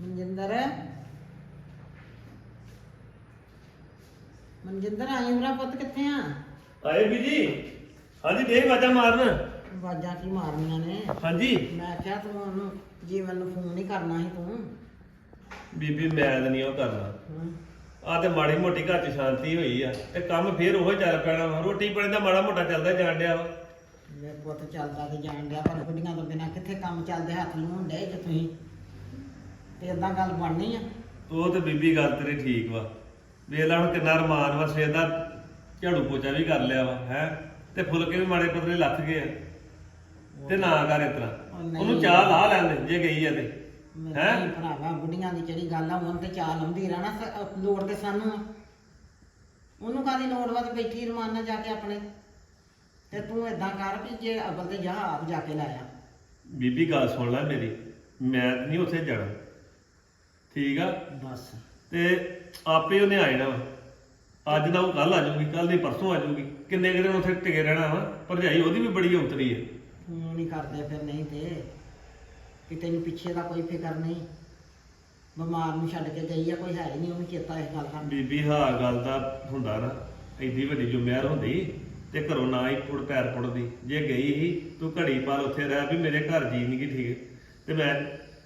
ਮਨਜਿੰਦਰ? ਮਨਜਿੰਦਰ ਆਈ ਮੇਰਾ ਪੁੱਤ ਕਿੱਥੇ ਆ? ਆਏ ਵੀ ਜੀ। ਹਾਂਜੀ ਦੇ ਵਾਜਾ ਮਾਰਨ। ਆਵਾਜ਼ਾਂ ਕੀ ਮਾਰਨੀਆਂ ਨੇ? ਹਾਂਜੀ। ਮੈਂ ਕਿਹਾ ਤੂੰ ਉਹਨੂੰ ਜੀਵਨ ਨੂੰ ਫੋਨ ਨਹੀਂ ਕਰਨਾ ਸੀ ਤੂੰ। ਬੀਬੀ ਮੈਂ ਤਾਂ ਨਹੀਂ ਉਹ ਕਰਨਾ। ਹਾਂ। ਆ ਤੇ ਮਾੜੀ ਮੋਟੀ ਘਰ 'ਚ ਸ਼ਾਂਤੀ ਹੋਈ ਆ। ਤੇ ਕੰਮ ਫੇਰ ਉਹ ਚੱਲ ਪੈਣਾ ਵਾ। ਰੋਟੀ ਪਾਣੀ ਦਾ ਮਾੜਾ ਮੋਟਾ ਚੱਲਦਾ ਜਾਣ ਡਿਆ ਵਾ। ਮੇਰੇ ਪੁੱਤ ਚੱਲਦਾ ਤੇ ਜਾਣ ਡਿਆ ਪਰ ਬੁੱਢੀਆਂ ਤੋਂ ਬਿਨਾ ਕਿੱਥੇ ਕੰਮ ਚੱਲਦੇ? ਹੱਥ ਨੂੰ ਡੇ ਤੁਸੀਂ। ਤੇ ਇਦਾਂ ਗੱਲ ਬਣਨੀ ਆ। ਉਹ ਤੇ ਬੀਬੀ ਗੱਲ ਤੇਰੀ ਠੀਕ ਵਾ। ਵੇਖ ਲਾ ਹੁਣ ਕਿੰਨਾ ਰਮਾਨ ਵਾ ਸਵੇਰ ਦਾ ਝਾੜੂ ਪੋਚਾ ਵੀ ਕਰ ਲਿਆ ਵਾ ਹੈ? ਤੇ ਫੁਲਕੇ ਵੀ ਮਾੜੇ ਪਤਲੇ ਲੱਥ ਗਏ ਆ। ਤੇ ਨਾ ਕਰ ਉਹ ਨਹੀਂ। ਉਹਨੂੰ ਚਾਹ ਲਾ ਲੈਂਦੇ ਜੇ ਗਈ ਆ ਤੇ। ਮੇਰੇ ਹੈਂ? ਭਰਾਵਾ ਬੁੱਢੀਆਂ ਦੀ ਜਿਹੜੀ ਗੱਲ ਆ ਉਹਨਾਂ ਤੇ ਚਾਲ ਆਉਂਦੀ ਰਹਿਣਾ ਸ- ਅਹ ਲੋੜ ਤੇ ਸਾਨੂੰ ਆ। ਉਹਨੂੰ ਕਾਦੀ ਲੋੜ ਵਾ ਤੇ ਬੈਠੀ ਰਮਾਨਾ ਜਾ ਕੇ ਆਪਣੇ। ਤੇ ਤੂੰ ਏਦਾਂ ਕਰ ਵੀ ਜੇ ਅਵਲ ਤੇ ਜਾ ਆਪ ਜਾ ਕੇ ਲਾਇਆ ਬੀਬੀ ਗੱਲ ਸੁਣ ਲੈ ਮੇਰੀ। ਮੈਂ ਨਹੀਂ ਉੱਥੇ ਜਾਣਾ। ਠੀਕ ਆ? ਬਸ। ਤੇ ਆਪੇ ਉਹਨੇ ਆ ਜਾਣਾ ਵਾ। ਅੱਜ ਨਾ ਉਹ ਕੱਲ ਆ ਜਾਊਗੀ ਕੱਲ ਨਹੀਂ ਪਰਸੋਂ ਆ ਜਾਊਗੀ। ਕਿੰਨੇ ਕੁ ਦਿਨ ਉੱਥੇ ਟਿਕੇ ਰਹਿਣਾ ਵਾ? ਭਰਜਾਈ ਉਹਦੀ ਵੀ ਬੜੀ ਔਤਰੀ ਹੈ ਫੋਨ ਨਹੀਂ ਕਰਦੇ ਫਿਰ ਨਹੀਂ ਤੇ। ਕਿ ਤੈਨੂੰ ਪਿੱਛੇ ਦਾ ਕੋਈ ਫਿਕਰ ਨਹੀਂ। ਬਿਮਾਰ ਨੂੰ ਛੱਡ ਕੇ ਗਈ ਆ ਕੋਈ ਹੈ ਹੀ ਨਹੀਂ ਉਹਨੂੰ ਚੇਤਾ ਇਸ ਗੱਲ ਦਾ। ਬੀਬੀ ਹਾਂ ਗੱਲ ਦਾ ਹੁੰਦਾ ਨਾ। ਐਡੀ ਵੱਡੀ ਜ਼ਿੰਮੇਵਾਰ ਹੁੰਦੀ ਤੇ ਘਰੋਂ ਨਾ ਹੀ ਪੁੜ ਪੈਰ ਪੁੜਦੀ। ਜੇ ਗਈ ਹੀ ਤੂੰ ਘੜੀ ਪਾਰ ਉੱਥੇ ਰਹਿ ਵੀ ਮੇਰੇ ਘਰ ਜੀ ਨਹੀਂ ਠੀਕ। ਤੇ ਮੈਂ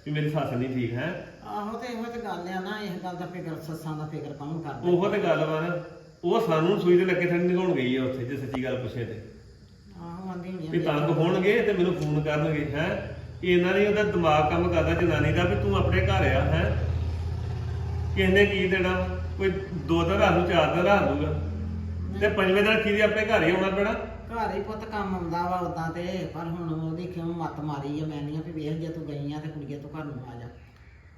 ਵੀ ਮੇਰੀ ਸੱਸ ਨਹੀਂ ਠੀਕ ਹੈ। ਆਹੋ ਤੇ ਇਹੋ ਤੇ ਗੱਲ ਆ ਨਾ ਇਸ ਗੱਲ ਦਾ ਫਿਕਰ ਸੱਸਾਂ ਦਾ ਫਿਕਰ ਕੌਣ ਕਰਦਾ? ਉਹ ਤੇ ਗੱਲ ਵਾ ਨਾ। ਉਹ ਸਾਨੂੰ ਸੂਈ ਦੇ ਲੱਗੇ ਥਣ ਨਿਗਾਉਣ ਗਈ ਆ ਉੱਥੇ ਜੇ ਸੱਚੀ ਗੱਲ ਪੁੱਛੇ ਤੇ। ਆਹੋ ਆਂਦੀ ਹੁੰਦੀ ਵੀ ਤੰਗ ਹੋਣਗੇ ਤੇ ਮੈਨੂੰ ਫੋਨ ਕਰਨਗੇ ਹੈ? ਇਹਨਾਂ ਨੇ ਉਹਦਾ ਦਿਮਾਗ ਕੰਮ ਕਰਦਾ ਜਨਾਨੀ ਦਾ ਵੀ ਤੂੰ ਆਪਣੇ ਘਰ ਆ ਹੈ? ਕਿਸੇ ਨੇ ਕੀ ਦੇਣਾ? ਕੋਈ ਦੋ ਦਿਨ ਰਾਤ ਨੂੰ ਚਾਰ ਦਿਨ ਰਾਤ ਦੂਗਾ ਤੇ ਪੰਜਵੇਂ ਦਿਨ ਕੀ ਆਪਣੇ ਘਰ ਹੀ ਆਉਣਾ ਪੈਣਾ? ਘਰ ਹੀ ਪੁੱਤ ਕੰਮ ਆਉਂਦਾ ਵਾ ਉਦਾਂ ਤੇ ਪਰ ਹੁਣ ਉਹਦੀ ਕਿਉਂ ਮੱਤ ਮਾਰੀ ਆ ਮੈਂ ਨਹੀਂ ਆ ਵੀ ਵੇਖ ਜੇ ਤੂੰ ਗਈ ਆ ਤੇ ਕੁੜੀਏ ਤੂੰ ਘਰ ਨੂੰ ਆ ਜਾ।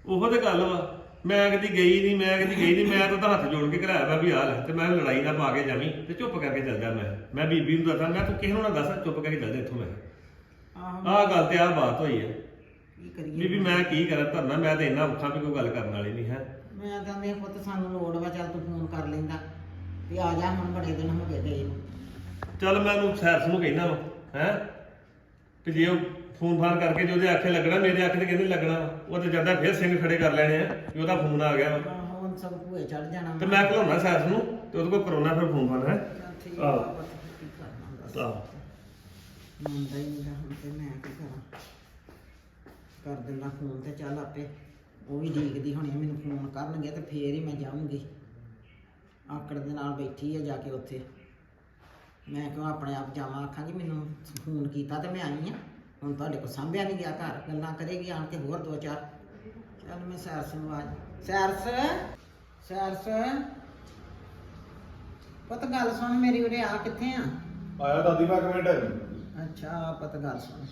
ਉਹੋ ਤੇ ਗੱਲ ਵਾ ਮੈਂ ਕਦੀ ਗਈ ਨਹੀਂ ਮੈਂ ਕਦੀ ਗਈ ਨਹੀਂ ਮੈਂ ਤਾਂ ਉਹਦਾ ਹੱਥ ਜੋੜ ਕੇ ਘਲਾਇਆ ਵਾ ਵੀ ਆ ਲੈ ਤੇ ਮੈਂ ਲੜਾਈ ਨਾ ਪਾ ਕੇ ਜਾਵੀਂ ਤੇ ਚੁੱਪ ਕਰਕੇ ਚੱਲ ਜਾ ਮੈਂ। ਮੈਂ ਬੀਬੀ ਨੂੰ ਦੱਸਾਂ ਮੈਂ ਤੂੰ ਕਿਸੇ ਨੂੰ ਨਾ ਦੱਸ ਚੁੱਪ ਕਰਕੇ ਚੱਲ ਜਾ ਇੱਥੋਂ ਮੈਂ। ਆਹੋ। ਆਹ ਗੱਲ ਤੇ ਆਹ ਬਾਤ ਹੋਈ ਹੈ ਕੀ ਕਰੀਏ? ਬੀਬੀ ਮੈਂ ਕੀ ਕਰਾਂ ਧਰਨਾ ਮੈਂ ਤਾਂ ਇੰਨਾ ਔਖਾ ਵੀ ਕੋਈ ਗੱਲ ਕਰਨ ਵਾਲੀ ਨਹੀਂ ਹੈ। ਮੈਂ ਤਾਂ ਮੇਰੇ ਪੁੱਤ ਸਾਨੂੰ ਲੋੜ ਵਾ ਚੱਲ ਤੂੰ ਫੋਨ ਕਰ ਲੈਂਦਾ। ਵੀ ਆ ਜਾ ਹੁਣ ਬੜੇ ਦਿਨ ਹੋ ਗਏ ਗਏ ਨੂੰ ਚੱਲ ਮੈਂ ਉਹਨੂੰ ਸੈਰਸ ਨੂੰ ਕਹਿਣਾ ਵਾ ਹੈ ਤੇ ਜੇ ਉਹ ਫੋਨ ਫਾਨ ਕਰਕੇ ਜੇ ਉਹਦੇ ਆਖੇ ਲੱਗਣਾ ਮੇਰੇ ਆਖੇ ਤੇ ਕਹਿੰਦੇ ਲੱਗਣਾ। ਉਹ ਤੇ ਜਾਂਦਾ ਫਿਰ ਸਿੰਘ ਖੜੇ ਕਰ ਲੈਣੇ ਆ ਵੀ ਉਹਦਾ ਫੋਨ ਆ ਗਿਆ ਵਾ ਆਹੋ ਹੁਣ ਸਭ ਭੂਏ ਚੜ ਜਾਣਾ ਤੇ ਮੈਂ ਘਲਾਉਣਾ ਸੈਰਸ ਨੂੰ ਤੇ ਉਹਦੇ ਕੋਲ ਕਰੋਨਾ ਫਿਰ ਫੋਨ ਫਾਨ ਹੈ ਚੱਲ ਠੀਕ ਆ ਆਹੋ। ਪੁੱਤ, ਕੀ ਕਰਨਾ ਦੱਸ। ਆਹੋ। ਮੰਨਦਾ ਹੀ ਨਹੀਂ ਹੁਣ ਤੇ ਮੈਂ ਕੀ ਕਰਾਂ ਕਰ ਦਿੰਦਾ ਫੋਨ ਤੇ ਚੱਲ ਆਪੇ ਉਹ ਵੀ ਡੀਕਦੀ ਹੋਣੀ ਆ, ਮੈਨੂੰ ਫੋਨ ਕਰਨਗੇ ਤੇ ਫੇਰ ਹੀ ਮੈਂ ਜਾਊਂਗੀ ਆਕੜ ਦੇ ਨਾਲ ਬੈਠੀ ਆ ਜਾ ਕੇ ਉੱਥੇ। ਮੈਂ ਕਿਉਂ ਆਪਣੇ ਆਪ ਜਾਵਾਂ? ਆਖਾਂਗੀ ਮੈਨੂੰ ਫੋਨ ਕੀਤਾ ਤੇ ਮੈਂ ਆਈ ਆ। ਹੁਣ ਤੁਹਾਡੇ ਕੋਲ ਸਾਂਭਿਆ ਨਹੀਂ ਗਿਆ ਘਰ। ਗੱਲਾਂ ਕਰੇਗੀ ਆਣ ਕੇ ਹੋਰ ਦੋ ਚਾਰ। ਚੱਲ ਮੈਂ ਸੈਰਸ ਨੂੰ ਆਜ ਸੈਰਸ ਸੈਰਸ ਪਤ ਗੱਲ ਸੁਣ ਮੇਰੀ ਉਰੇ ਆ ਕਿੱਥੇ ਆ? ਆਇਆ ਦਾਦੀ ਮੈਂ ਇੱਕ ਮਿੰਟ। ਅੱਛਾ ਪਤ ਗੱਲ ਸੁਣ।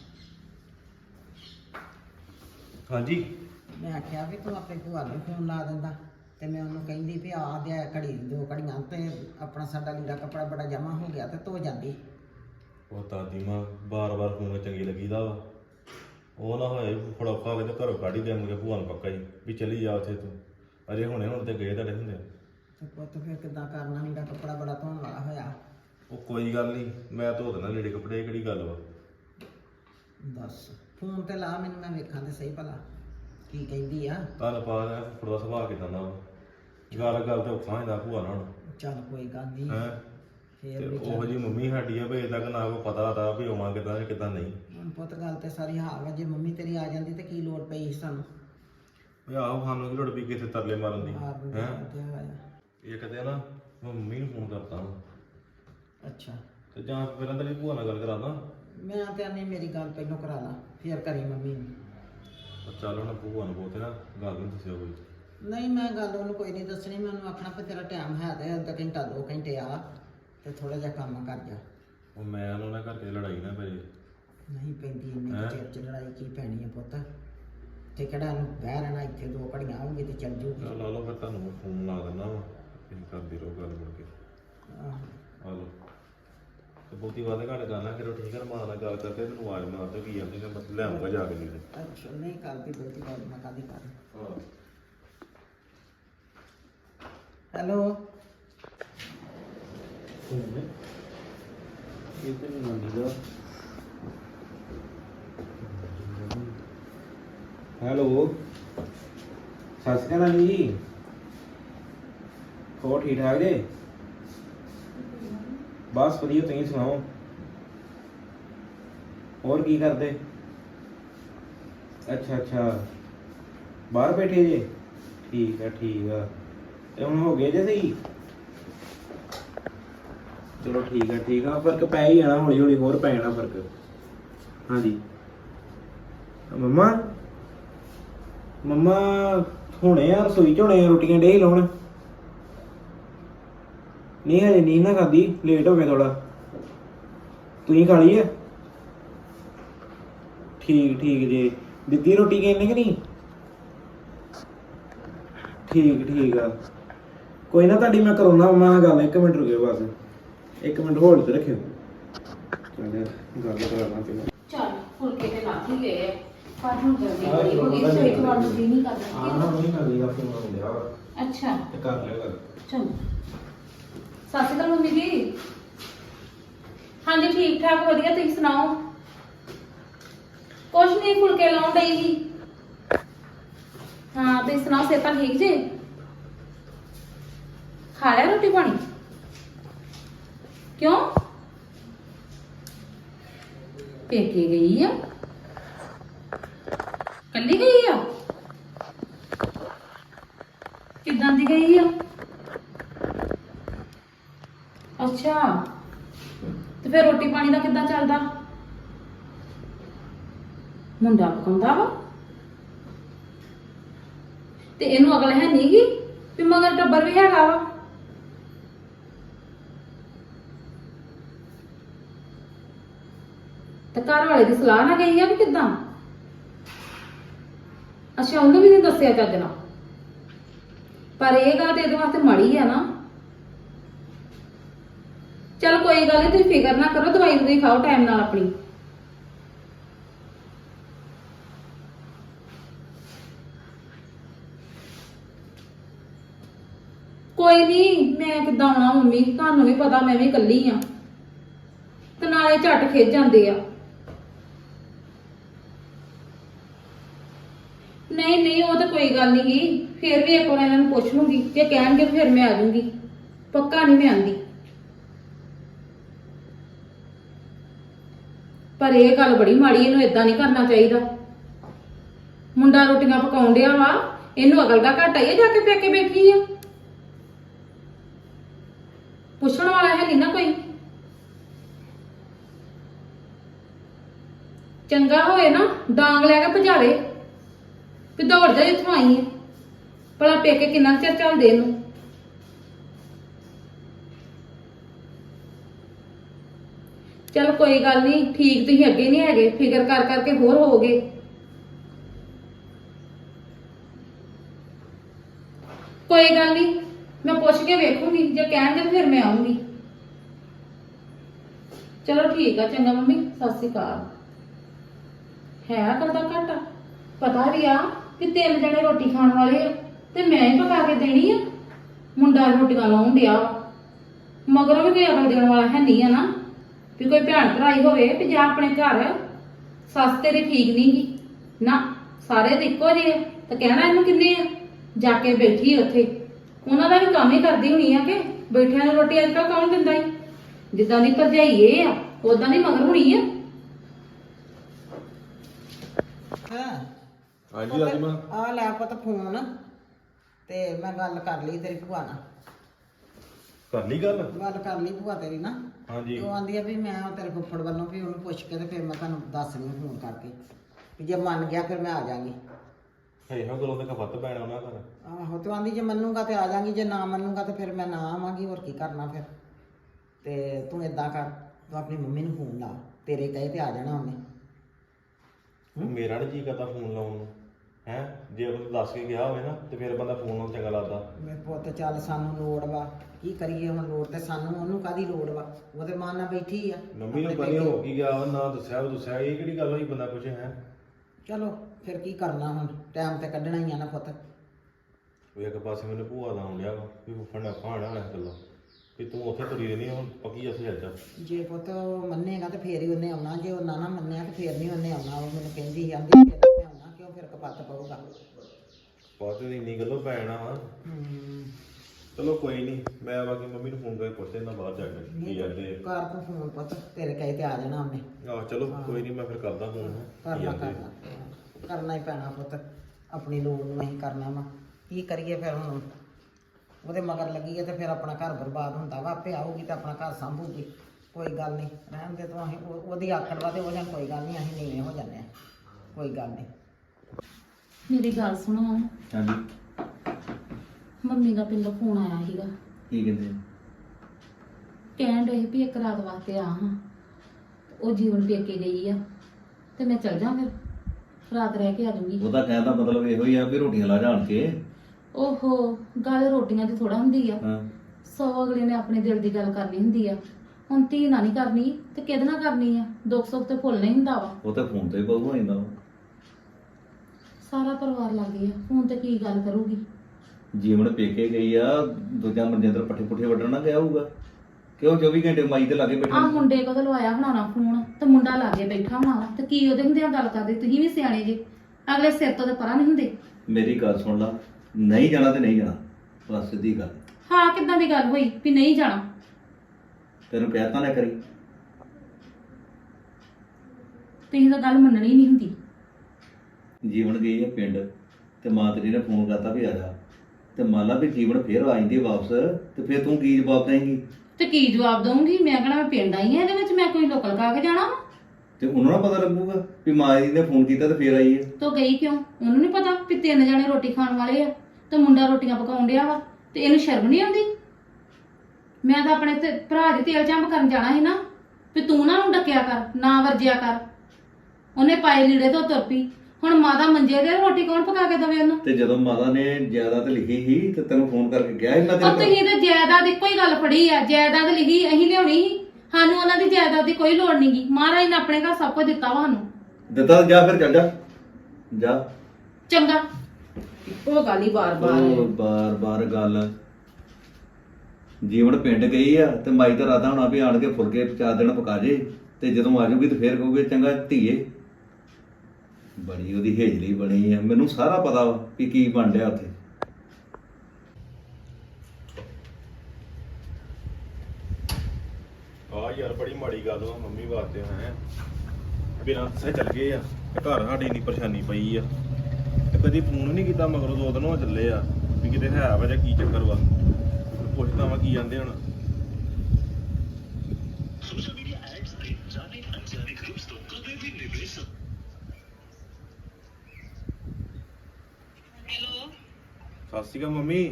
ਹਾਂਜੀ। ਮੈਂ ਆਖਿਆ ਵੀ ਤੂੰ ਆਪਣੇ ਭੂਆ ਨੂੰ ਫੋਨ ਲਾ ਦਿੰਦਾ। ਤੇ ਮੈਂ ਉਹਨੂੰ ਕਹਿੰਦੀ ਵੀ ਆ ਦਿਆ ਘੜੀ ਦੋ ਘੜੀਆਂ ਤੇ ਆਪਣਾ ਸਾਡਾ ਲੀੜਾ ਕੱਪੜਾ ਬੜਾ ਜਮਾ ਹੋ ਗਿਆ ਤੇ ਧੋ ਜਾਂਦੀ। ਉਹ ਦਾਦੀ ਮਾਂ ਬਾਰ-ਬਾਰ ਫੋਨ ਚੰਗੀ ਲੱਗੀਦਾ ਵਾ। ਉਹ ਨਾ ਹੋਏ ਫੜੋਖਾ ਕੇ ਤੇ ਘਰੋਂ ਕਾਢੀ ਦੇਣਗੇ ਭੂਆ ਨੂੰ ਪੱਕਾ ਹੀ ਵੀ ਚਲੀ ਜਾ ਉੱਥੇ ਤੂੰ। ਅਜੇ ਹੁਣੇ ਹੁਣ ਤੇ ਗਏ ਤੁਹਾਡੇ ਹੁੰਦੇ। ਤੇ ਪੁੱਤ ਫਿਰ ਕਿੱਦਾਂ ਕਰਨਾ ਲੀੜਾ ਕੱਪੜਾ ਬੜਾ ਧੋਣ ਵਾਲਾ ਹੋਇਆ। ਉਹ ਕੋਈ ਗੱਲ ਨਹੀਂ ਮੈਂ ਧੋ ਦੇਣਾ ਲੀੜੇ ਕੱਪੜੇ ਇਹ ਕਿਹੜੀ ਗੱਲ ਵਾ? ਦੱਸ ਫੋਨ ਤੇ ਲਾ ਮੈਨੂੰ ਮੈਂ ਵੇਖਾਂ ਤੇ ਸਹੀ ਭਲਾ। ਕੀ ਕਹਿੰਦੀ ਆ। ਤੁਹਾਨੂੰ ਪਤਾ ਹੈ ਫੜਵਾ ਸੁਭਾਅ ਕਿਦਾਂ ਦਾ ਵਾ? ਗੱਲ ਗੱਲ ਤੇ ਔਖਾ ਹੁੰਦਾ ਭੂਆ ਨਾਲ। ਚੱਲ ਕੋਈ ਗੱਲ ਨਹੀਂ ਹੈ? ਫੇਰ ਤੇ ਉਹ ਜੀ ਮੰਮੀ ਸਾਡੀ ਆ ਵੀ ਅਜੇ ਤੱਕ ਨਾ ਕੋ ਪਤਾ ਤਾਂ ਵੀ ਆਉਣਾ ਕਿਦਾਂ ਕਿਦਾਂ ਨਹੀਂ। ਹੁਣ ਪੁੱਤ ਗੱਲ ਤੇ ਸਾਰੀ ਹਾਲ ਵਾ ਜੇ ਮੰਮੀ ਤੇਰੀ ਆ ਜਾਂਦੀ ਤੇ ਕੀ ਲੋੜ ਪਈ ਸੀ ਸਾਨੂੰ? ਵੀ ਆਹੋ ਸਾਨੂੰ ਕੀ ਲੋੜ ਵੀ ਕਿਤੇ ਤਰਲੇ ਮਾਰਨ ਦੀ ਆਪ ਨੂੰ ਹੈ ਤੇ ਹੋਇਆ ਇਹ ਕਦੇ ਨਾ ਮੈਂ ਮੰਮੀ ਨੂੰ ਫੋਨ ਕਰਤਾ ਵਾਂ। ਅੱਛਾ। ਤੇ ਜਾਂ ਪਹਿਲਾਂ ਤਾਂ ਭੂਆ ਨਾਲ ਗੱਲ ਕਰਾਦਾ ਮੈਂ ਤੇ ਨਹੀਂ ਮੇਰੀ ਗੱਲ ਪਹਿਲਾਂ ਕਰਾ ਲਾ ਫੇਰ ਕਰੀ ਮੰਮੀ ਨੂੰ। ਚੱਲ ਹੁਣ ਭੂਆ ਨੂੰ ਬਹੁਤੇ ਨਾ ਗੱਲ ਨਹੀਂ ਦੱਸਿਓ ਕੋਈ। ਨਹੀਂ ਮੈਂ ਗੱਲ ਉਹਨੂੰ ਕੋਈ ਨਹੀਂ ਦੱਸਣੀ ਮੈਂ ਉਹਨੂੰ ਆਖਣਾ ਵੀ ਤੇਰਾ ਟਾਈਮ ਹੈ ਤੇ ਅੱਧਾ ਘੰਟਾ ਦੋ ਘੰਟੇ ਆ ਤੇ ਥੋੜਾ ਜਿਹਾ ਕੰਮ ਕਰ ਜਾ। ਉਹ ਮੈਂ ਉਹਨਾਂ ਨਾਲ ਕਰਕੇ ਲੜਾਈ ਨਾ ਪਏ ਨਹੀਂ ਪੈਂਦੀ ਇੰਨੀ ਹੈਂ? ਚਿਰ ਚ ਲੜਾਈ ਕੀ ਪੈਣੀ ਹੈ ਪੁੱਤ? ਤੇ ਕਿਹੜਾ ਨੂੰ ਬਹਿ ਰਹਿਣਾ ਇੱਥੇ ਦੋ ਘੜੀਆਂ ਆਉਂਗੀ ਤੇ ਚੱਲ ਜੂਗੀ। ਚੱਲ ਲਾ ਲਓ ਫਿਰ ਤੁਹਾਨੂੰ ਮੈਂ ਫੋਨ ਲਾ ਦਿੰਦਾ ਵਾ ਤੁਸੀਂ ਕਰਦੇ ਰਹੋ ਗੱਲ ਮੁੜ ਕੇ। ਆਹੋ। ਆ ਲਓ। ਤੇ ਬਹੁਤੀ ਵਾਦੇ ਘੱਟ ਗੱਲ ਨਾ ਕਰੋ ਠੀਕ ਹੈ ਮਾਂ ਨਾਲ ਗੱਲ ਕਰਕੇ ਮੈਨੂੰ ਆਵਾਜ਼ ਮਾਰ ਦਿਓ ਕੀ ਆਂਦੀ ਮੈਂ ਮਤਲਬ ਲਿਆਉਂਗਾ ਜਾ ਕੇ ਨਹੀਂ ਤੇ। ਅੱਛਾ ਨਹੀਂ ਕਰਦੀ ਬਹੁਤੀ ਗੱਲ ਮੈਂ ਕਾਦੀ ਕਰ? ਹਾਂ। ਹੈਲੋ। ਹੈਲੋ। ਸਤਿ ਸ਼੍ਰੀ ਅਕਾਲ ਆਂਟੀ ਜੀ। ਹੋਰ ਠੀਕ ਠਾਕ ਜੇ? ਬਸ ਵਧੀਆ, ਤੁਸੀਂ ਸੁਣਾਓ? ਹੋਰ ਕੀ ਕਰਦੇ? ਅੱਛਾ ਅੱਛਾ। ਬਾਹਰ ਬੈਠੇ ਜੇ? ਠੀਕ ਆ ਠੀਕ ਆ। ਤੇ ਹੁਣ ਹੋ ਗਏ ਜੇ ਸਹੀ? ਚਲੋ ਠੀਕ ਆ ਠੀਕ ਆ, ਫ਼ਰਕ ਪੈ ਹੀ ਜਾਣਾ, ਹੌਲੀ ਹੌਲੀ ਹੋਰ ਪੈ ਜਾਣਾ ਫ਼ਰਕ। ਹਾਂਜੀ। ਮੰਮਾ? ਮੰਮਾ, ਹੁਣੇ ਆ ਰਸੋਈ ਚ, ਹੁਣੇ ਰੋਟੀਆਂ ਡੇ ਲਾਉਣ। ਨਹੀਂ, ਹਜੇ ਨਹੀਂ ਨਾ ਖਾਦੀ ਲੇਟ ਹੋ ਗਿਆ ਥੋੜਾ ਤੁਸੀਂ ਖਾ ਲਈ ਹੈ ਠੀਕ ਠੀਕ ਜੀ। ਦਿੱਤੀ ਰੋਟੀ ਕਹਿੰਦੇ ਕਿ ਨਹੀਂ? ਠੀਕ ਠੀਕ ਆ। ਕੋਈ ਨਾ ਤੁਹਾਡੀ ਮੈਂ ਕਰਾਉਣਾ ਮੰਮਾ ਨਾਲ ਗੱਲ ਇੱਕ ਮਿੰਟ ਰੁਕਿਓ ਬਸ। ਇੱਕ ਮਿੰਟ ਹੋਲਡ ਤੇ ਰੱਖਿਓ। ਚੱਲ ਗੱਲ ਕਰਾਉਣਾ ਤੇ। ਚੱਲ ਫੁਲਕੇ ਤੇ ਲੱਗ ਹੀ ਗਏ ਆ। ਪਰ ਹੁਣ ਜਲਦੀ ਬੜੀ ਹੋ ਗਈ ਸੋਈ ਤੋਂ ਬਾਅਦ ਵੀ ਨਹੀਂ ਆਹ ਕਰਦਾ ਨਾ ਨਹੀਂ ਕਰਦੀ ਦਾ ਫੋਨ ਆਉਂਦਿਆ ਵਾ। ਅੱਛਾ। ਤੇ ਕਰ ਲਿਓ ਗੱਲ। ਚਲ ਸਤਿ ਸ਼੍ਰੀ ਅਕਾਲ ਮੰਮੀ ਜੀ। ਹਾਂਜੀ ਠੀਕ ਠਾਕ ਵਧੀਆ ਤੁਸੀਂ ਸੁਣਾਓ? ਕੁਛ ਨਹੀਂ ਫੁਲਕੇ ਲਾਉਣ ਡਈ ਸੀ। ਹਾਂ ਤੁਸੀਂ ਸੁਣਾਓ ਸਿਹਤਾਂ ਠੀਕ ਜੇ? ਖਾ ਲਿਆ ਰੋਟੀ ਪਾਣੀ? ਕਿਉਂ? ਪੇਕੇ ਗਈ ਆ? ਕੱਲੀ ਗਈ ਆ? ਕਿੱਦਾਂ ਦੀ ਗਈ ਆ? ਅੱਛਾ। ਤੇ ਫਿਰ ਰੋਟੀ ਪਾਣੀ ਦਾ ਕਿੱਦਾਂ ਚੱਲਦਾ? ਮੁੰਡਾ ਪਕਾਉਂਦਾ ਵਾ? ਤੇ ਇਹਨੂੰ ਅਗਲ ਹੈ ਨਹੀਂ ਵੀ ਮਗਰ ਟੱਬਰ ਵੀ ਹੈਗਾ ਵਾ? ਤੇ ਘਰ ਵਾਲੇ ਦੀ ਸਲਾਹ ਨਾ ਗਈ ਆ ਵੀ ਕਿੱਦਾਂ? ਅੱਛਾ, ਉਹਨੂੰ ਵੀ ਨਹੀਂ ਦੱਸਿਆ ਚੱਜ ਨਾਲ। ਪਰ ਇਹ ਗੱਲ ਤੇ ਇਹਦੇ ਵਾਸਤੇ ਮਾੜੀ ਆ ਨਾ। ਚਲ ਕੋਈ ਗੱਲ ਨਹੀਂ ਤੁਸੀਂ ਫਿਕਰ ਨਾ ਕਰੋ, ਦਵਾਈ ਦਵਾਈ ਖਾਓ ਟਾਈਮ ਨਾਲ ਆਪਣੀ। ਕੋਈ ਨਹੀਂ ਮੈਂ ਕਿੱਦਾਂ ਆਉਣਾ ਮੰਮੀ? ਤੁਹਾਨੂੰ ਵੀ ਪਤਾ ਮੈਂ ਵੀ ਇਕੱਲੀ ਆ। ਤੇ ਨਾਲੇ ਝੱਟ ਖਿੱਚ ਜਾਂਦੇ ਆ। ਨਹੀਂ ਨਹੀਂ, ਉਹ ਤਾਂ ਕੋਈ ਗੱਲ ਨਹੀਂ ਗੀ ਫਿਰ ਵੀ ਇੱਕ ਵਾਰ ਇਹਨਾਂ ਨੂੰ ਪੁੱਛ ਲੂੰਗੀ ਜੇ ਕਹਿਣਗੇ ਤਾਂ ਫਿਰ ਮੈਂ ਆ ਜਾਊਂਗੀ। ਪੱਕਾ ਨਹੀਂ ਮੈਂ ਆਂਦੀ। ਪਰ ਇਹ ਗੱਲ ਬੜੀ ਮਾੜੀ, ਇਹਨੂੰ ਇਦਾਂ ਨਹੀਂ ਕਰਨਾ ਚਾਹੀਦਾ। ਮੁੰਡਾ ਰੋਟੀਆਂ ਪਕਾਉਣ ਡਿਆ ਵਾ, ਇਹਨੂੰ ਅਗਲ ਦਾ ਘਾਟਾ ਹੀ ਆ ਜਾ ਕੇ ਪੇਕੇ ਬੈਠੀ ਆ। ਪੁੱਛਣ ਵਾਲਾ ਹੈ ਨਹੀਂ ਨਾ ਕੋਈ। ਚੰਗਾ ਹੋਏ ਨਾ, ਡਾਂਗ ਲੈ ਕੇ ਭਜਾਵੇ। ਵੀ ਦੌੜ ਇੱਥੋਂ ਆਈ ਹੈ ਭਲਾ ਪੇਕੇ ਕਿੰਨਾ ਕੁ ਚਿਰ ਚੱਲਦੇ ਇਹਨੂੰ? ਚਲ ਕੋਈ ਗੱਲ ਨਹੀਂ ਠੀਕ ਤੁਸੀਂ ਅੱਗੇ ਨਹੀਂ ਹੈਗੇ, ਫਿਕਰ ਕਰ ਕਰਕੇ ਹੋਰ ਹੋਗੇ ਕੋਈ ਗੱਲ ਨਹੀਂ ਮੈਂ ਪੁੱਛ ਕੇ ਵੇਖੂੰਗੀ, ਜੇ ਕਹਿਣਗੇ ਤਾਂ ਫਿਰ ਮੈਂ ਆਉਂਗੀ। ਚਲੋ ਠੀਕ ਆ, ਚੰਗਾ ਮੰਮੀ, ਸਤਿ ਸ਼੍ਰੀ ਅਕਾਲ। ਹੈ ਕਰਦਾ ਘਾਟਾ? ਪਤਾ ਵੀ ਆ। ਕਿ ਤਿੰਨ ਜਣੇ ਰੋਟੀ ਖਾਣ ਵਾਲੇ ਆ, ਤੇ ਮੈਂ ਹੀ ਪਕਾ ਕੇ ਦੇਣੀ ਆ। ਮੁੰਡਾ ਰੋਟੀਆਂ ਲਾਉਣ ਡਿਆ ਵਾ। ਮਗਰੋਂ ਵੀ ਕੋਈ ਅਕਲ ਦੇਣ ਵਾਲਾ ਹੈ ਨਹੀਂ ਆ ਨਾ। ਵੀ ਕੋਈ ਭੈਣ ਭਰਾਈ ਹੋਵੇ ਵੀ ਜਾ ਆਪਣੇ ਘਰ, ਸੱਸ ਤੇਰੀ ਠੀਕ ਨਹੀਂ ਗੀ। ਨਾ, ਸਾਰੇ ਤੇ ਇੱਕੋ ਜਿਹੇ ਆ, ਤੇ ਕਹਿਣਾ ਇਹਨੂੰ ਕਿੰਨੇ ਆ? ਜਾ ਕੇ ਬੈਠੀ ਉੱਥੇ। ਉਹਨਾਂ ਦਾ ਵੀ ਕੰਮ ਹੀ ਕਰਦੀ ਹੋਣੀ ਆ ਕਿ ਬੈਠਿਆਂ ਨੂੰ ਰੋਟੀ ਅੱਜ ਕੱਲ੍ਹ ਕੌਣ ਦਿੰਦਾ ਈ? ਜਿੱਦਾਂ ਦੀ ਭਰਜਾਈ ਇਹ ਆ ਉਦਾਂ ਦੀ ਮਗਰ ਹੋਣੀ ਆ ਹਾਂ ਹਾਂਜੀ ਦਾਦੀ ਮਾਂ ਆ ਲੈ ਪੁੱਤ ਫੋਨ ਤੇ ਮੈਂ ਗੱਲ ਕਰ ਲਈ ਤੇਰੀ ਭੂਆ ਨਾਲ। ਕਰ ਲਈ ਗੱਲ? ਗੱਲ ਕਰ ਲਈ ਭੂਆ ਤੇਰੀ ਨਾ ਹਾਂਜੀ। ਉਹ ਆਂਦੀ ਆ ਵੀ ਮੈਂ ਉਹ ਤੇਰੇ ਫੁੱਫੜ ਵੱਲੋਂ ਵੀ ਉਹਨੂੰ ਪੁੱਛ ਕੇ ਤੇ ਫਿਰ ਮੈਂ ਤੁਹਾਨੂੰ ਦੱਸਣੀ ਫੋਨ ਕਰਕੇ ਵੀ ਜੇ ਮੰਨ ਗਿਆ ਫਿਰ ਮੈਂ ਆ ਜਾਾਂਗੀ। ਇਹੋ ਗੱਲੋਂ ਤੇ ਕਫੱਤ ਪੈਣਾ ਉਹਨਾਂ ਘਰ ਆਹੋ ਤੇ ਆਂਦੀ ਜੇ ਮੰਨੂਗਾ ਤੇ ਆ ਜਾਾਂਗੀ ਜੇ ਨਾ ਮੰਨੂਗਾ ਤੇ ਫਿਰ ਮੈਂ ਨਾ ਆਵਾਂਗੀ ਹੋਰ ਕੀ ਕਰਨਾ ਫਿਰ? ਤੇ ਤੂੰ ਇਦਾਂ ਕਰ ਤੂੰ ਆਪਣੀ ਮੰਮੀ ਨੂੰ ਫੋਨ ਲਾ ਤੇਰੇ ਕਹੇ ਤੇ ਆ ਜਾਣਾ ਉਹਨੇ। ਮੇਰਾ ਨੀ ਜੀ ਕਰਦਾ ਫੋਨ ਲਾਉਣ ਨੂੰ। ਹੈ ਜੇ ਉਹ ਦੱਸ ਕੇ ਗਿਆ ਹੋਵੇ ਨਾ ਤੇ ਫਿਰ ਬੰਦਾ ਫੋਨ ਲਾਉਣ ਚੰਗਾ ਲੱਗਦਾ। ਮੇਰੇ ਪੁੱਤ ਚੱਲ ਸਾਨੂੰ ਲੋੜ ਵਾ। ਕੀ ਕਰੀਏ ਹੁਣ ਲੋੜ ਤੇ ਸਾਨੂੰ ਉਹਨੂੰ ਕਾਦੀ ਲੋੜ ਵਾ? ਉਹਦੇ ਮਾਂ ਨਾਲ ਬੈਠੀ ਆ ਮੰਮੀ ਨੂੰ ਆਪਣੇ ਪਤਾ। ਹੋ ਕੀ ਗਿਆ ਵਾ, ਨਾ ਦੱਸਿਆ ਉਹ ਦੱਸਿਆ ਇਹ ਕਿਹੜੀ ਗੱਲ ਹੋਈ ਬੰਦਾ ਪੁੱਛੇ ਹੈ? ਚਲੋ ਫਿਰ ਕੀ ਕਰਨਾ ਹੁਣ? ਟਾਈਮ ਤੇ ਕੱਢਣਾ ਹੀ ਆ ਨਾ ਪੁੱਤ। ਉਹ ਇੱਕ ਪਾਸੇ ਮੈਨੂੰ ਭੂਆ ਦਾ ਆਉਂਦਿਆ ਵਾ ਵੀ ਫੁੱਫੜ ਨੇ ਖਾਣਾ ਹੋਣਾ ਗੱਲਾਂ। ਵੀ ਤੂੰ ਉੱਥੇ ਤੁਰੀ ਰਹਿੰਦੀ ਹੁਣ ਪੱਕੀ ਉੱਥੇ ਚੱਲ ਜਾ। ਜੇ ਪੁੱਤ ਉਹ ਮੰਨੇਗਾ ਤੇ ਫੇਰ ਹੀ ਉਹਨੇ ਆਉਣਾ ਜੇ ਉਹ ਨਾ ਨਾ ਮੰਨਿਆ ਤੇ ਫੇਰ ਨਹੀਂ ਉਹਨੇ ਆਉਣਾ ਉਹ ਮੈਨੂੰ ਕਹਿੰਦੀ ਸੀ ਆਂਦੀ ਫੇਰ ਕਪੱਤ ਪਊਗਾ। ਬਾਤ ਨਹੀਂ ਇੰਨੀ ਗੱਲੋਂ ਪੈਣਾ ਵਾ। ਹਮ, ਚਲੋ ਕੋਈ ਨਹੀਂ ਮੈਂ ਬਾਕੀ ਮੰਮੀ ਨੂੰ ਫੋਨ ਕਰਕੇ ਪੁੱਛ ਲੈਣਾ ਬਾਹਰ ਜਾ ਕੇ ਕੀ ਜਾਂਦੇ ਕਰ ਤੂੰ ਫੋਨ ਪੁੱਤ ਤੇਰੇ ਕਹੇ ਤੇ ਆ ਜਾਣਾ ਉਹਨੇ। ਆਹ ਚਲੋ ਕੋਈ ਨਹੀਂ ਮੈਂ ਫਿਰ ਕਰਦਾ ਫੋਨ ਕਰਨਾ ਕਰਨਾ ਕਰਨਾ ਹੀ ਪੈਣਾ ਪੁੱਤ ਆਪਣੀ ਲੋੜ ਨੂੰ ਅਸੀਂ ਕਰਨਾ ਵਾ। ਕੀ ਕਰੀਏ ਫਿਰ ਹੁਣ? ਉਹਦੇ ਮਗਰ ਲੱਗੀਏ ਤੇ ਫਿਰ ਆਪਣਾ ਘਰ ਬਰਬਾਦ ਹੁੰਦਾ ਵਾ ਆਪੇ ਆਊਗੀ ਤਾਂ ਆਪਣਾ ਘਰ ਸੰਭੂਗੀ। ਕੋਈ ਗੱਲ ਨਹੀਂ ਰਹਿਣ ਦੇ ਤੂੰ ਅਸੀਂ ਉਹ- ਉਹਦੀ ਆਖਣ ਵਾਦੇ ਹੋ ਜਾਣ ਕੋਈ ਗੱਲ ਨਹੀਂ ਅਸੀਂ ਨੀਵੇਂ ਹੋ ਜਾਂਦੇ ਹਾਂ ਕੋਈ ਗੱਲ ਨਹੀਂ ਮੇਰੀ ਗੱਲ ਸੁਣੋ। ਹਾਂਜੀ। ਮੰਮੀ ਦਾ ਪਿੰਡੋਂ ਫੋਨ ਆਇਆ ਸੀਗਾ। ਕੀ ਕਹਿੰਦੇ ਕਹਿਣ ਰਹੇ ਵੀ ਇੱਕ ਰਾਤ ਵਾਸਤੇ ਆ ਹਾਂ। ਉਹ ਜੀਵਨ ਪੇਕੇ ਗਈ ਆ। ਤੇ ਮੈਂ ਚਲ ਜਾ ਫਿਰ। ਰਾਤ ਰਹਿ ਕੇ ਆ ਜਾਊਂਗੀ ਉਹਦਾ ਕਹਿਣ ਦਾ ਮਤਲਬ ਇਹੋ ਹੀ ਆ ਵੀ ਰੋਟੀਆਂ ਲਾ ਜਾਣ ਕੇ। ਓਹੋ ਗੱਲ ਰੋਟੀਆਂ ਦੀ ਥੋੜਾ ਹੁੰਦੀ ਆ। ਹਾਂ। ਸੌ ਅਗਲੇ ਨੇ ਆਪਣੇ ਦਿਲ ਦੀ ਗੱਲ ਕਰਨੀ ਹੁੰਦੀ ਆ। ਹੁਣ ਧੀ ਨਾਲ ਨਹੀਂ ਕਰਨੀ ਤੇ ਕਿਹਦੇ ਨਾਲ ਕਰਨੀ ਆ? ਦੁੱਖ ਸੁੱਖ ਤੇ ਭੁੱਲਣਾ ਹੀ ਹੁੰਦਾ ਵਾ। ਉਹ ਤੇ ਫੋਨ ਤੇ ਹੀ ਬਹੁ ਹੋ ਜਾਂਦਾ ਵਾ। ਸਾਰਾ ਪਰਿਵਾਰ ਲੱਗ ਗਿਆ। ਹੁਣ ਤੇ ਕੀ ਗੱਲ ਕਰੂਗੀ? ਜੀਵਨ ਪੇਕੇ ਗਈ ਆ ਦੂਜਾ ਮਨਜਿੰਦਰ ਪੱਠੇ ਪੁੱਠੇ ਵੱਢਣ ਨਾ ਗਿਆ ਹੋਊਗਾ। ਕਿਉਂ 24 ਘੰਟੇ ਮਾਈ ਤੇ ਲਾਗੇ ਆ ਬੈਠਾ ਮੁੰਡੇ ਕੋਲ ਲਵਾਇਆ ਹੋਣਾ ਫੋਨ? ਤੇ ਮੁੰਡਾ ਲਾਗੇ ਬੈਠਾ ਹੋਣਾ ਵਾ। ਤੇ ਕੀ ਉਹਦੇ ਹੁੰਦਿਆਂ ਗੱਲ ਕਰਦੇ? ਤੁਸੀਂ ਵੀ ਸਿਆਣੇ ਜੇ। ਅਗਲੇ ਸਿਰ ਤੋਂ ਤੇ ਪਰਾਂ ਨਹੀਂ ਹੁੰਦੇ। ਮੇਰੀ ਗੱਲ ਸੁਣ ਲਾ। ਨਹੀਂ ਜਾਣਾ ਤੇ ਨਹੀਂ ਜਾਣਾ। ਬਸ ਸਿੱਧੀ ਗੱਲ। ਹਾਂ ਕਿੱਦਾਂ ਦੀ ਗੱਲ ਹੋਈ ਵੀ ਨਹੀਂ ਜਾਣਾ? ਤੈਨੂੰ ਕਹਿ ਤਾਂ ਨਾ ਕਰੀ। ਤੁਸੀਂ ਤਾਂ ਗੱਲ ਮੰਨਣੀ ਨਹੀਂ ਹੁੰਦੀ। ਜੀਵਨ ਗਈ ਆ ਪਿੰਡ ਤੇ ਮਾਂ ਤੇਰੀ ਨੇ ਫੋਨ ਕਰਤਾ ਵੀ ਆ ਜਾ। ਤੇ ਮੰਨ ਲਾ ਵੀ ਜੀਵਨ ਫੇਰ ਆ ਜਾਂਦੀ ਵਾਪਸ ਤੇ ਫੇਰ ਤੂੰ ਕੀ ਜਵਾਬ ਦੇਂਗੀ? ਤੇ ਕੀ ਜਵਾਬ ਦਊਂਗੀ? ਮੈਂ ਕਹਣਾ ਮੈਂ ਪਿੰਡ ਆਈ ਆ ਇਹਦੇ ਵਿੱਚ ਮੈਂ ਕੋਈ ਲੋਕਲ ਕਾ ਕੇ ਜਾਣਾ ਵਾ? ਤੇ ਉਹਨੂੰ ਨਾ ਪਤਾ ਲੱਗੂਗਾ ਵੀ ਮਾਂ ਜੀ ਨੇ ਫੋਨ ਕੀਤਾ ਤੇ ਫੇਰ ਆਈ ਹੈ। ਤੋ ਗਈ ਕਿਉਂ? ਉਹਨੂੰ ਨਹੀਂ ਪਤਾ ਵੀ ਤਿੰਨ ਜਣੇ ਰੋਟੀ ਖਾਣ ਵਾਲੇ ਆ ਤੇ ਮੁੰਡਾ ਰੋਟੀਆਂ ਪਕਾਉਣ ਡਿਆ ਵਾ ਤੇ ਇਹਨੂੰ ਸ਼ਰਮ ਨਹੀਂ ਆਉਂਦੀ? ਮੈਂ ਤਾਂ ਆਪਣੇ ਤੇ ਭਰਾ ਦੀ ਤੇਲ ਜੰਮ ਕਰਨ ਜਾਣਾ ਸੀ ਨਾ ਵੀ ਤੂੰ ਨਾ ਉਹਨੂੰ ਡੱਕਿਆ ਕਰ ਨਾ ਵਰਜਿਆ ਕਰ। ਉਹਨੇ ਪਾਏ ਲੀੜੇ ਤੋਂ ਤੁਰ ਪਈ। ਹੁਣ ਮਾਤਾ ਮੰਜੇ ਤੇ ਰੋਟੀ ਕੌਣ ਪਕਾ ਕੇ ਦਵੇ ਉਹਨੂੰ? ਤੇ ਜਦੋਂ ਮਾਤਾ ਨੇ ਜ਼ਿਆਦਾ ਤੇ ਲਿਖੀ ਸੀ ਤੇ ਤੈਨੂੰ ਫੋਨ ਕਰਕੇ ਸੀ ਮੈਂ ਉਹ ਤੇਰੇ ਤੁਸੀਂ ਤੇ ਜਾਇਦਾਦ ਇੱਕੋ ਹੀ ਗੱਲ ਫੜੀ ਆ ਜਾਇਦਾਦ ਲਿਖੀ ਅਸੀਂ ਲਿਆਉਣੀ ਸੀ। ਸਾਨੂੰ ਉਹਨਾਂ ਦੀ ਜਾਇਦਾਦ ਦੀ ਕੋਈ ਲੋੜ ਨਹੀਂਗੀ ਮਹਾਰਾਜ ਨੇ ਆਪਣੇ ਘਰ ਸਭ ਕੁਝ ਦਿੱਤਾ ਵਾ ਸਾਨੂੰ। ਦਿੱਤਾ ਜਾ ਫਿਰ ਚੱਲ ਜਾ। ਜਾ। ਚੰਗਾ। ਉਹ ਗੱਲ ਹੀ ਬਾਰ-ਬਾਰ ਉਹ ਬਾਰ ਬਾਰ ਗੱਲ। ਜੀਵਨ ਪਿੰਡ ਗਈ ਆ ਤੇ ਮਾਈ ਦਾ ਰਾਦਾ ਹੋਣਾ ਵੀ ਆਣ ਕੇ ਫੁਲਕੇ ਚਾਰ ਦਿਨ ਪਕਾ ਜੇ ਤੇ ਜਦੋਂ ਆ ਜਾਊਗੀ ਤੇ ਫੇਰ ਕਹੋਗੇ ਚੰਗਾ ਧੀਏ। ਬੜੀ ਉਹਦੀ ਹੇਜਲੀ ਬਣੀ ਆ। ਮੈਨੂੰ ਸਾਰਾ ਪਤਾ ਵਾ ਵੀ ਕੀ ਬਣ ਰਿਹਾ ਉੱਥੇ। ਆ ਯਾਰ, ਬੜੀ ਮਾੜੀ ਗੱਲ ਵਾ, ਮੰਮੀ ਵਾਸਤੇ ਹੈ ਬਿਨਾਂ ਸੇ ਚੱਲ ਗਏ ਆ, ਤੇ ਘਰ ਸਾਡੀ ਇੰਨੀ ਪਰੇਸ਼ਾਨੀ ਪਈ ਆ। ਤੇ ਕਦੀ ਫੋਨ ਨਹੀਂ ਕੀਤਾ, ਮਗਰੋਂ ਦੋ ਦਿਨ ਹੋ ਚੱਲੇ ਆ, ਵੀ ਕਿਤੇ ਹੈ ਵਾ ਜਾਂ ਕੀ ਚੱਕਰ ਵਾ। ਪੁੱਛਦਾ ਵਾ ਕੀ ਜਾਂਦੇ ਹੁਣ। ਸ਼੍ਰੀ ਅਕਾਲ ਮੰਮੀ।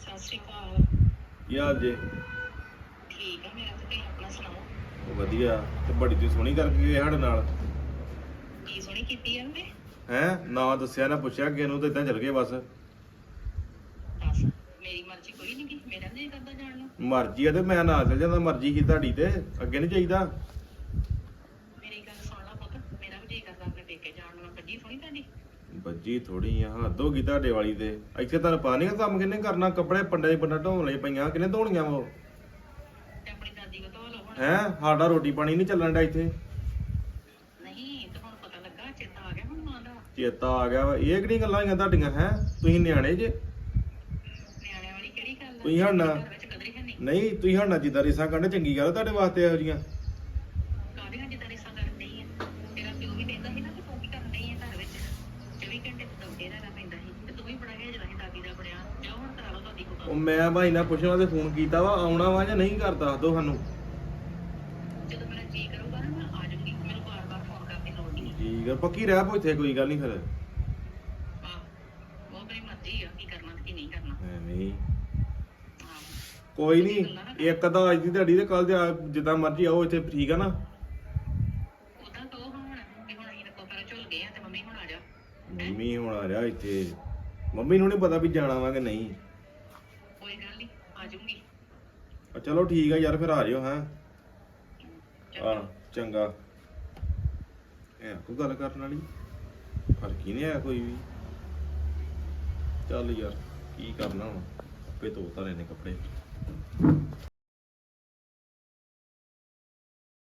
ਸਤਿ ਸ਼੍ਰੀ ਅਕਾਲ। ਕੀ ਹਾਲ ਜੇ? ਠੀਕ ਆ ਮੇਰਾ ਤੇ ਤੁਸੀਂ ਆਪਣਾ ਸੁਣਾਓ? ਉਹ ਵਧੀਆ ਤੇ ਬੜੀ ਤੁਸੀਂ ਸੋਹਣੀ ਕਰਕੇ ਗਏ ਸਾਡੇ ਨਾਲ। ਕੀ ਸੋਹਣੀ ਕੀਤੀ ਆ ਮੈਂ ਹੈ? ਨਾ ਦੱਸਿਆ ਨਾ ਪੁੱਛਿਆ ਅੱਗੇ ਨੂੰ ਤੇ ਇਦਾਂ ਚੱਲ ਗਏ ਬਸ। ਦੱਸ ਮੇਰੀ ਮਰਜ਼ੀ ਕੋਈ ਨਹੀਂ ਗੀ ਮੇਰਾ ਨਹੀਂ ਕਰਦਾ ਜਾਣ ਨੂੰ। ਮਰਜ਼ੀ ਆ ਤੇ ਮੈਂ ਨਾਲ ਚੱਲ ਜਾਂਦਾ ਮਰਜ਼ੀ ਕੀ ਤੁਹਾਡੀ ਤੇ ਅੱਗੇ ਨਹੀਂ ਚਾਹੀਦਾ ਮੇਰੀ ਗੱਲ ਸੁਣ ਲਾ ਪੁੱਤ ਮੇਰਾ ਵੀ ਜੀ ਕਰਦਾ ਆਪਣੇ ਪੇਕੇ ਜਾਣ ਨੂੰ ਕੱਢੀ ਥੋੜੀ ਤੁਹਾਡੀ ਬੱਜੀ ਥੋੜੀ ਆ ਹੱਦ ਹੋ ਗਈ ਤੁਹਾਡੇ ਵਾਲੀ ਤੇ। ਇੱਥੇ ਤੁਹਾਨੂੰ ਪਤਾ ਨਹੀਂ ਕੰਮ ਕਿੰਨੇ ਕਰਨਾ ਕੱਪੜੇ ਪੰਡੇ ਦੀ ਪੰਡਾ ਢੋਣ ਲਈ ਪਈਆਂ ਕਿੰਨੇ ਧੋਣੀਆਂ ਉਹ? ਤੇ ਆਪਣੀ ਦਾਦੀ ਕੋ ਧੋ ਲਓ ਹੁਣ। ਹੈ ਸਾਡਾ ਰੋਟੀ ਪਾਣੀ ਨਹੀਂ ਚੱਲਣ ਦਾ ਇੱਥੇ। ਨਹੀਂ ਤੇ ਹੁਣ ਪਤਾ ਲੱਗਾ ਚੇਤਾ ਆ ਗਿਆ ਹੁਣ ਮਾਂ ਦਾ। ਚੇਤਾ ਆ ਗਿਆ ਵਾ ਇਹ ਕਿਹੜੀਆਂ ਗੱਲਾਂ ਹੋਈਆਂ ਤੁਹਾਡੀਆਂ ਹੈ? ਤੁਸੀਂ ਨਿਆਣੇ ਜੇ? ਨਿਆਣਿਆਂ ਵਾਲੀ ਕਿਹੜੀ ਗੱਲ ਆ? ਤੁਸੀਂ ਹੁਣ ਨਾ- ਘਰ ਵਿੱਚ ਕਦਰੀ ਹੈ ਨਹੀਂ। ਨਹੀਂ ਤੁਸੀਂ ਹੁਣ ਜਿੱਦਾਂ ਰੀਸਾਂ ਕੱਢ ਚੰਗੀ ਗੱਲ ਆ ਤੁਹਾਡੇ ਵਾਸਤੇ ਇਹੋ ਜੀਆਂ ਉਹ ਮੈਂ ਭਾਈ ਨਾਲ ਪੁੱਛਣਾ ਤੇ ਫੋਨ ਕੀਤਾ ਵਾ ਆਉਣਾ ਵਾ ਜਾਂ ਨਹੀਂ ਕਰ ਦੱਸ ਦੋ ਸਾਨੂੰ? ਜਦੋਂ ਮੇਰਾ ਜੀ ਕਰੂਗਾ ਨਾ ਮੈਂ ਆ ਜਾਊਂਗੀ। ਮੈਨੂੰ ਬਾਰ-ਬਾਰ ਫੋਨ ਕਰਨ ਦੀ ਲੋੜ ਨਹੀਂ। ਠੀਕ ਆ ਪੱਕੀ ਰਹਿ ਪੋ ਇੱਥੇ ਕੋਈ ਗੱਲ ਨਹੀਂ ਫਿਰ। ਆਹ ਉਹ ਮੇਰੀ ਮਰਜ਼ੀ ਆ ਕੀ ਕਰਨਾ ਤੇ ਕੀ ਨਹੀਂ ਕਰਨਾ। ਐਵੇਂ ਹੀ। ਕੋਈ ਨਹੀਂ ਇੱਕ ਅੱਧਾ ਅੱਜ ਦੀ ਦਿਹਾੜੀ ਤੇ ਕੱਲ ਜਿੱਦਾਂ ਮਰਜ਼ੀ ਆਓ ਇੱਥੇ ਠੀਕ ਆ ਨਾ? ਉਦਾਂ ਕਹੋ ਹੁਣ ਕਿ ਹੁਣ ਅਸੀਂ ਕੋਪਰ ਝੁੱਲ ਗਏ ਆ ਤੇ ਮੰਮੀ ਹੁਣ ਆ ਜਾ ਮੰਮੀ ਹੁਣ ਆ ਰਿਹਾ ਇੱਥੇ। ਮੰਮੀ ਨੂੰ ਨਹੀਂ ਪਤਾ ਵੀ ਜਾਣਾ ਵਾ ਕਿ ਨਹੀਂ। ਚਲੋ ਠੀਕ ਆ ਯਾਰ ਫਿਰ ਆ ਜਿਓ ਹੈਂ। ਆ ਚੰਗਾ। ਇਹ ਕੋਈ ਗੱਲ ਕਰਨ ਵਾਲੀ? ਫ਼ਰਕ ਹੀ ਨਹੀਂ ਆਇਆ ਕੋਈ ਵੀ। ਚੱਲ ਯਾਰ ਕੀ ਕਰਨਾ ਹੁਣ? ਆਪੇ ਧੋ ਤਾਂ ਲੈਣੇ ਕੱਪੜੇ।